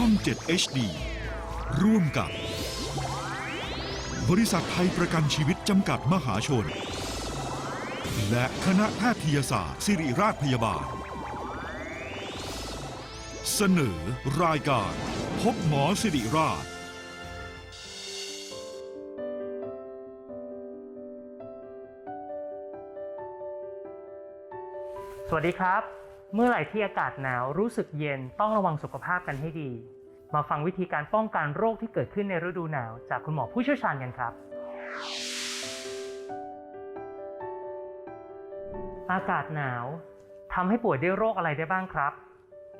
ช่อง 7 HD ร่วมกับ บริษัทไทยประกันชีวิตจำกัดมหาชน และคณะแพทยศาสตร์ ศิริราชพยาบาล เสนอรายการ พบหมอสิริราช สวัสดีครับ เมื่อไหร่ที่อากาศหนาวรู้สึกเย็นต้องระวังสุขภาพกันให้ดี มาฟังวิธีการป้องกันโรคที่เกิดขึ้นในฤดูหนาว จากคุณหมอผู้เชี่ยวชาญกันครับ อากาศหนาวทำให้ป่วยด้วยโรคอะไรได้บ้างครับ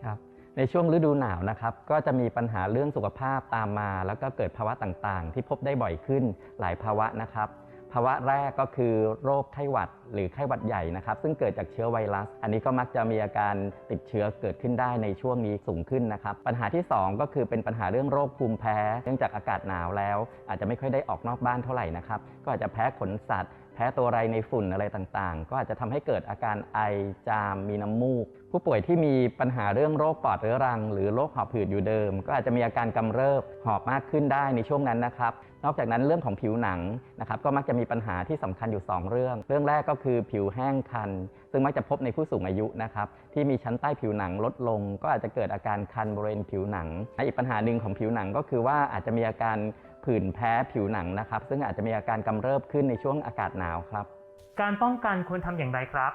ครับในช่วงฤดูหนาวนะครับก็จะมีปัญหาเรื่องสุขภาพตามมา แล้วก็เกิดภาวะต่างๆ ที่พบได้บ่อยขึ้นหลายภาวะนะครับ ภาวะแรกก็คือโรคไข้หวัดหรือไข้หวัดใหญ่นะครับ ซึ่งเกิดจากเชื้อไวรัส อันนี้ก็มักจะมีอาการติดเชื้อเกิดขึ้นได้ในช่วงนี้สูงขึ้นนะครับ ปัญหาที่ 2 ก็คือเป็นปัญหาเรื่องโรคภูมิแพ้ เนื่องจากอากาศหนาวแล้ว อาจจะไม่ค่อยได้ออกนอกบ้านเท่าไหร่นะครับ ก็อาจจะแพ้ขนสัตว์ แพ้ตัวไรในฝุ่นอะไรต่างๆ ก็อาจจะทำให้เกิดอาการไอจามมีน้ำมูก ผู้ป่วยที่มีปัญหาเรื่องโรคปอดเรื้อรัง หรือโรคหอบหืดอยู่เดิม ก็อาจจะมีอาการกำเริบหอบมากขึ้นได้ในช่วงนั้นนะครับ นอกจากนั้นเรื่องของผิวหนังนะครับก็มักจะมีปัญหาที่สำคัญอยู่ 2 เรื่อง เรื่องแรกก็คือผิวแห้งคัน ซึ่งมักจะพบในผู้สูงอายุนะครับที่มีชั้นใต้ผิวหนังลดลง ก็อาจจะเกิดอาการคันบริเวณผิวหนังอีกปัญหาหนึ่งของผิวหนังก็คือว่าอาจจะมีอาการ ผื่นแพ้ผิวหนังนะครับ ซึ่งอาจจะมีอาการกำเริบขึ้นในช่วงอากาศหนาวครับ การป้องกันควรทำอย่างไรครับ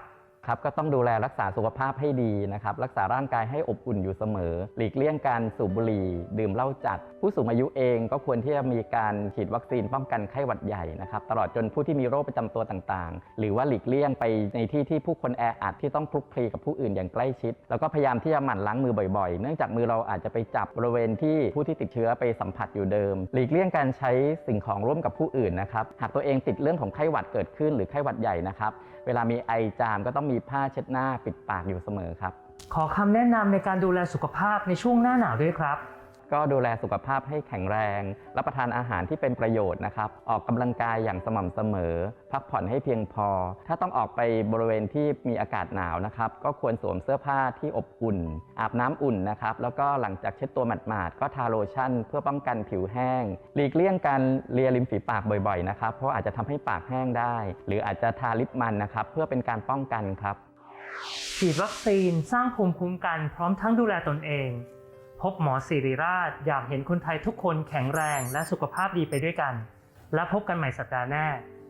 ครับก็ต้องดูแลรักษาสุขภาพให้ดีนะครับรักษาร่างกายให้อบอุ่นอยู่เสมอ หลีกเลี่ยงการสูบบุหรี่ ดื่มเหล้าจัด ผู้สูงอายุเองก็ควรที่จะมีการฉีดวัคซีนป้องกันไข้หวัดใหญ่นะครับตลอดจนผู้ที่มีโรคประจำตัวต่างๆ หรือว่าหลีกเลี่ยงไปในที่ที่ผู้คนแออัดที่ต้องคลุกคลีกับผู้อื่นอย่างใกล้ชิด แล้วก็พยายามที่จะหมั่นล้างมือบ่อยๆ เนื่องจากมือเราอาจจะไปจับบริเวณที่ผู้ที่ติดเชื้อไปสัมผัสอยู่เดิม หลีกเลี่ยงการใช้สิ่งของร่วมกับผู้อื่นนะครับหากตัวเองติดเรื่องของไข้หวัดเกิดขึ้นหรือไข้หวัดใหญ่นะครับเวลามีไอจามก็ต้องมีผ้าเช็ดหน้าปิดปากอยู่เสมอครับ ขอคำแนะนำในการดูแลสุขภาพในช่วงหน้าหนาวด้วยครับ ก็ดูแลสุขภาพให้แข็งแรง รับประทานอาหารที่เป็นประโยชน์นะครับ ออกกำลังกายอย่างสม่ำเสมอ พักผ่อนให้เพียงพอ ถ้าต้องออกไปบริเวณที่มีอากาศหนาวนะครับ ก็ควรสวมเสื้อผ้าที่อบอุ่น อาบน้ำอุ่นนะครับ แล้วก็หลังจากเช็ดตัวหมาดๆก็ทาโลชั่น เพื่อป้องกันผิวแห้ง หลีกเลี่ยงการเลียริมฝีปากบ่อยๆนะครับ เพราะอาจจะทำให้ปากแห้งได้ หรืออาจจะทาลิปมันนะครับ เพื่อเป็นการป้องกันครับฉีดวัคซีนสร้างภูมิคุ้มกันพร้อมทั้งดูแลตนเอง พบหมอสิริราช อยากเห็นคนไทยทุกคนแข็งแรงและสุขภาพดีไปด้วยกัน และพบกันใหม่สัปดาห์หน้า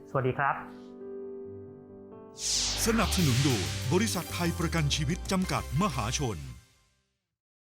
สวัสดีครับ สนับสนุนโดยบริษัทไทยประกันชีวิตจำกัดมหาชน